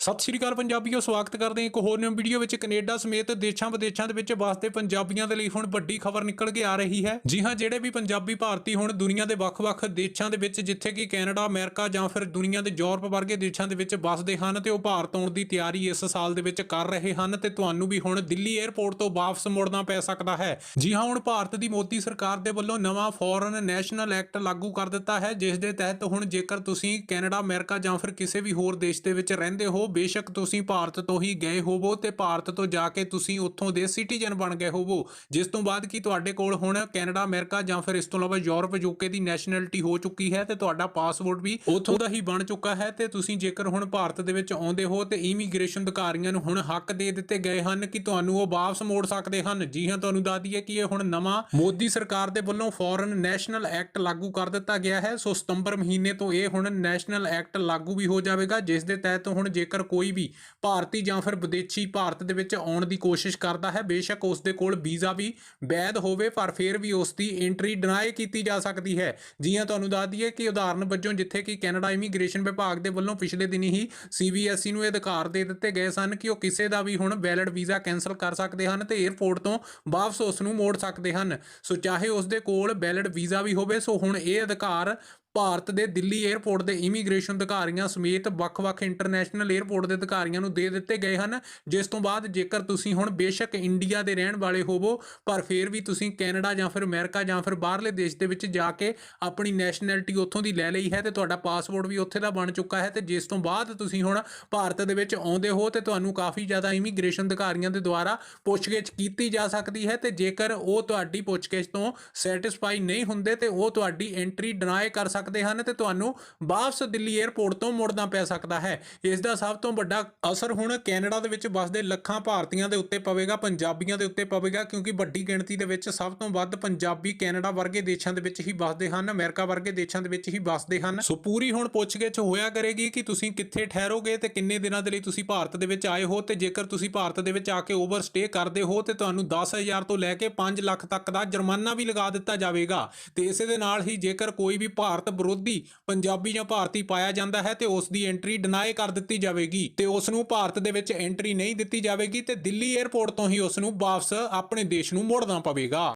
ਸਤਿ ਸ਼੍ਰੀ ਅਕਾਲ ਪੰਜਾਬੀਓ, ਸਵਾਗਤ ਕਰਦੇ ਹਾਂ ਇੱਕ ਹੋਰ ਨਿਊ ਵੀਡੀਓ ਵਿੱਚ ਕੈਨੇਡਾ ਸਮੇਤ ਦੇਸ਼ਾਂ ਵਿਦੇਸ਼ਾਂ ਦੇ ਵਿੱਚ ਵਸਦੇ ਪੰਜਾਬੀਆਂ ਦੇ ਲਈ ਹੁਣ ਵੱਡੀ ਖਬਰ ਨਿਕਲ ਕੇ ਆ ਰਹੀ ਹੈ। ਜੀ ਹਾਂ, ਜਿਹੜੇ ਵੀ ਪੰਜਾਬੀ ਭਾਰਤੀ ਹੁਣ ਦੁਨੀਆ ਦੇ ਵੱਖ-ਵੱਖ ਦੇਸ਼ਾਂ ਦੇ ਵਿੱਚ, ਜਿੱਥੇ ਕਿ ਕੈਨੇਡਾ, ਅਮਰੀਕਾ ਜਾਂ ਫਿਰ ਦੁਨੀਆ ਦੇ ਯੂਰਪ ਵਰਗੇ ਦੇਸ਼ਾਂ ਦੇ ਵਿੱਚ ਵਸਦੇ ਹਨ ਤੇ ਉਹ ਭਾਰਤ ਆਉਣ ਦੀ ਤਿਆਰੀ ਇਸ ਸਾਲ ਦੇ ਵਿੱਚ ਕਰ ਰਹੇ ਹਨ ਤੇ ਤੁਹਾਨੂੰ ਵੀ ਹੁਣ ਦਿੱਲੀ 에ਅਰਪੋਰਟ ਤੋਂ ਵਾਪਸ ਮੁੜਨਾ ਪੈ ਸਕਦਾ ਹੈ। ਜੀ ਹਾਂ, ਹੁਣ ਭਾਰਤ ਦੀ ਮੋਦੀ ਸਰਕਾਰ ਦੇ ਵੱਲੋਂ ਨਵਾਂ ਫੋਰਨ ਨੈਸ਼ਨਲ ਐਕਟ ਲਾਗੂ ਕਰ ਦਿੱਤਾ ਹੈ, ਜਿਸ ਦੇ ਤਹਿਤ ਹੁਣ ਜੇਕਰ ਤੁਸੀਂ ਕੈਨੇਡਾ, ਅਮਰੀਕਾ ਜਾਂ ਫਿਰ ਕਿਸੇ ਵੀ ਹੋਰ ਦੇਸ਼ ਦੇ ਵਿੱਚ ਰਹਿੰਦੇ ਹੋ ਬੇਸ਼ੱਕ ਤੁਸੀਂ ਭਾਰਤ ਤੋਂ ਹੀ ਗਏ ਹੋਵੋ ਤੇ ਭਾਰਤ ਤੋਂ ਜਾ ਕੇ ਤੁਸੀਂ ਉੱਥੋਂ ਦੇ ਸਿਟੀਜ਼ਨ ਬਣ ਗਏ ਹੋਵੋ। ਜਿਸ ਤੋਂ ਬਾਅਦ ਕੀ ਤੁਹਾਡੇ ਕੋਲ ਹੁਣ ਕੈਨੇਡਾ ਅਮਰੀਕਾ ਜਾਂ ਫਿਰ ਇਸ ਤੋਂ ਇਲਾਵਾ ਯੂਰਪ ਯੂਕੇ ਦੀ ਨੈਸ਼ਨੈਲਿਟੀ ਹੋ ਚੁੱਕੀ ਹੈ ਤੇ ਤੁਹਾਡਾ ਪਾਸਪੋਰਟ ਵੀ ਉੱਥੋਂ ਦਾ ਹੀ ਬਣ ਚੁੱਕਾ ਹੈ ਤੇ ਤੁਸੀਂ ਜੇਕਰ ਹੁਣ ਭਾਰਤ ਦੇ ਵਿੱਚ ਆਉਂਦੇ ਹੋ ਤੇ ਇਮੀਗ੍ਰੇਸ਼ਨ ਅਧਿਕਾਰੀਆਂ ਨੂੰ ਹੁਣ ਹੱਕ ਦੇ ਦਿੱਤੇ ਗਏ ਹਨ ਕਿ ਤੁਹਾਨੂੰ ਉਹ ਵਾਪਸ ਮੋੜ ਸਕਦੇ ਹਨ। ਜੀ ਹਾਂ ਤੁਹਾਨੂੰ ਦੱਸ ਦਈਏ ਕਿ ਇਹ ਹੁਣ ਨਵਾਂ ਮੋਦੀ ਸਰਕਾਰ ਦੇ ਵੱਲੋਂ ਫੋਰਨ ਨੈਸ਼ਨਲ ਐਕਟ ਲਾਗੂ ਕਰ ਦਿੱਤਾ ਗਿਆ ਹੈ। ਸੋ ਸਤੰਬਰ ਮਹੀਨੇ ਤੋਂ ਇਹ ਹੁਣ ਨੈਸ਼ਨਲ ਐਕਟ ਲਾਗੂ ਵੀ ਹੋ ਜਾਵੇਗਾ ਜਿਸ ਦੇ ਤਹਿਤ ਹੁਣ ਜੇਕਰ ਕੋਈ ਵੀ ਭਾਰਤੀ ਜਾਂ ਫਿਰ ਵਿਦੇਸ਼ੀ ਭਾਰਤ ਦੇ ਵਿੱਚ ਆਉਣ ਦੀ ਕੋਸ਼ਿਸ਼ ਕਰਦਾ ਹੈ, ਬੇਸ਼ੱਕ ਉਸ ਦੇ ਕੋਲ ਵੀਜ਼ਾ ਵੀ ਵੈਧ ਹੋਵੇ, ਪਰ ਫਿਰ ਵੀ ਉਸ ਦੀ ਐਂਟਰੀ ਡਿਨਾਈ ਕੀਤੀ ਜਾ ਸਕਦੀ ਹੈ। ਜੀ ਤੁਹਾਨੂੰ ਦੱਸ ਦਈਏ ਕਿ ਉਦਾਹਰਨ ਵਜੋਂ ਜਿੱਥੇ ਕਿ ਕੈਨੇਡਾ ਇਮੀਗ੍ਰੇਸ਼ਨ ਵਿਭਾਗ ਦੇ ਵੱਲੋਂ ਪਿਛਲੇ ਦਿਨੀ ਹੀ ਸੀਬੀਐਸਈ ਨੂੰ ਇਹ ਅਧਿਕਾਰ ਦੇ ਦਿੱਤੇ ਗਏ ਸਨ ਕਿ ਉਹ ਕਿਸੇ ਦਾ ਵੀ ਹੁਣ ਵੈਲਿਡ ਵੀਜ਼ਾ ਕੈਨਸਲ ਕਰ ਸਕਦੇ ਹਨ ਤੇ 에ਅਰਪੋਰਟ ਤੋਂ ਵਾਪਸ ਉਸ ਨੂੰ ਮੋੜ ਸਕਦੇ ਹਨ। ਸੋ ਚਾਹੇ ਉਸ ਦੇ ਕੋਲ ਵੈਲਿਡ ਵੀਜ਼ਾ ਵੀ ਹੋਵੇ, ਸੋ ਹੁਣ ਇਹ ਅਧਿਕਾਰ ਭਾਰਤ ਦੇ ਦਿੱਲੀ 에ਅਰਪੋਰਟ ਦੇ ਇਮੀਗ੍ਰੇਸ਼ਨ ਅਧਿਕਾਰੀਆਂ ਸਮੇਤ ਵੱਖ-ਵੱਖ ਇੰਟਰਨੈਸ਼ਨਲ 에ਅਰਪੋਰਟ ਦੇ ਅਧਿਕਾਰੀਆਂ ਨੂੰ ਦੇ ਦਿੱਤੇ ਗਏ ਹਨ। ਜਿਸ ਤੋਂ ਬਾਅਦ ਜੇਕਰ ਤੁਸੀਂ ਹੁਣ ਬੇਸ਼ੱਕ ਇੰਡੀਆ ਦੇ ਰਹਿਣ ਵਾਲੇ ਹੋਵੋ, ਪਰ ਫਿਰ ਵੀ ਤੁਸੀਂ ਕੈਨੇਡਾ ਜਾਂ ਫਿਰ ਅਮਰੀਕਾ ਜਾਂ ਫਿਰ ਬਾਹਰਲੇ ਦੇਸ਼ ਦੇ ਵਿੱਚ ਜਾ ਕੇ ਆਪਣੀ ਨੈਸ਼ਨੈਲਿਟੀ ਉੱਥੋਂ ਦੀ ਲੈ ਲਈ ਹੈ ਤੇ ਤੁਹਾਡਾ ਪਾਸਪੋਰਟ ਵੀ ਉੱਥੇ ਦਾ ਬਣ ਚੁੱਕਾ ਹੈ ਤੇ ਜਿਸ ਤੋਂ ਬਾਅਦ ਤੁਸੀਂ ਹੁਣ ਭਾਰਤ ਦੇ ਵਿੱਚ ਆਉਂਦੇ ਹੋ ਤੇ ਤੁਹਾਨੂੰ ਕਾਫੀ ਜ਼ਿਆਦਾ ਇਮੀਗ੍ਰੇਸ਼ਨ ਅਧਿਕਾਰੀਆਂ ਦੇ ਦੁਆਰਾ ਪੁੱਛਗਿੱਛ ਕੀਤੀ ਜਾ ਸਕਦੀ ਹੈ ਤੇ ਜੇਕਰ ਉਹ ਤੁਹਾਡੀ ਪੁੱਛਗਿੱਛ ਤੋਂ ਸੈਟੀਸਫਾਈ ਨਹੀਂ ਹੁੰਦੇ ਤੇ ਉਹ ਤੁਹਾਡੀ ਐਂਟਰੀ ਡਿਨਾਈ ਕਰ ਸਕਦੇ ਹਨ ਤੇ ਤੁਹਾਨੂੰ ਵਾਪਸ ਦਿੱਲੀ 에ਅਰਪੋਰਟ ਤੋਂ ਮੁੜਨਾ ਪੈ ਸਕਦਾ ਹੈ। ਇਸ ਦਾ ਸਭ ਤੋਂ ਵੱਡਾ ਅਸਰ ਹੁਣ ਕੈਨੇਡਾ ਦੇ ਵਿੱਚ ਵਸਦੇ ਲੱਖਾਂ ਭਾਰਤੀਆਂ ਦੇ ਉੱਤੇ ਪਵੇਗਾ, ਪੰਜਾਬੀਆਂ ਦੇ ਉੱਤੇ ਪਵੇਗਾ, ਕਿਉਂਕਿ ਵੱਡੀ ਗਿਣਤੀ ਦੇ ਵਿੱਚ ਸਭ ਤੋਂ ਵੱਧ ਪੰਜਾਬੀ ਕੈਨੇਡਾ ਵਰਗੇ ਦੇਸ਼ਾਂ ਦੇ ਵਿੱਚ ਹੀ ਵਸਦੇ ਹਨ, ਅਮਰੀਕਾ ਵਰਗੇ ਦੇਸ਼ਾਂ ਦੇ ਵਿੱਚ ਹੀ ਵਸਦੇ ਹਨ। ਸੋ ਪੂਰੀ ਹੁਣ ਪੁੱਛਗਿੱਛ ਹੋਇਆ ਕਰੇਗੀ ਕਿ ਤੁਸੀਂ ਕਿੱਥੇ ਠਹਿਰੋਗੇ ਤੇ ਕਿੰਨੇ ਦਿਨਾਂ ਦੇ ਲਈ ਤੁਸੀਂ ਭਾਰਤ ਦੇ ਵਿੱਚ ਆਏ ਹੋ ਤੇ ਜੇਕਰ ਤੁਸੀਂ ਭਾਰਤ ਦੇ ਵਿੱਚ ਆ ਕੇ ਓਵਰ ਸਟੇ ਕਰਦੇ ਹੋ ਤੇ ਤੁਹਾਨੂੰ 10000 ਤੋਂ ਲੈ ਕੇ 5 ਲੱਖ ਤੱਕ ਦਾ ਜੁਰਮਾਨਾ ਵੀ ਲਗਾ ਦਿੱਤਾ ਜਾਵੇਗਾ। ਤੇ ਇਸੇ ਦੇ ਨਾਲ ਹੀ ਜੇਕਰ ਕੋਈ ਵੀ ਭਾਰਤ ਵਿਰੋਧੀ ਪੰਜਾਬੀ ਜਾਂ ਭਾਰਤੀ ਪਾਇਆ ਜਾਂਦਾ ਹੈ ਤੇ ਉਸ ਦੀ ਐਂਟਰੀ ਡਿਨਾਈ ਕਰ ਦਿੱਤੀ ਜਾਵੇਗੀ ਤੇ ਉਸ ਨੂੰ ਭਾਰਤ ਦੇ ਵਿੱਚ ਐਂਟਰੀ ਨਹੀਂ ਦਿੱਤੀ ਜਾਵੇਗੀ ਤੇ ਦਿੱਲੀ 에ਅਰਪੋਰਟ ਤੋਂ ਹੀ ਉਸ ਨੂੰ ਵਾਪਸ ਆਪਣੇ ਦੇਸ਼ ਨੂੰ ਮੋੜਨਾ ਪਵੇਗਾ।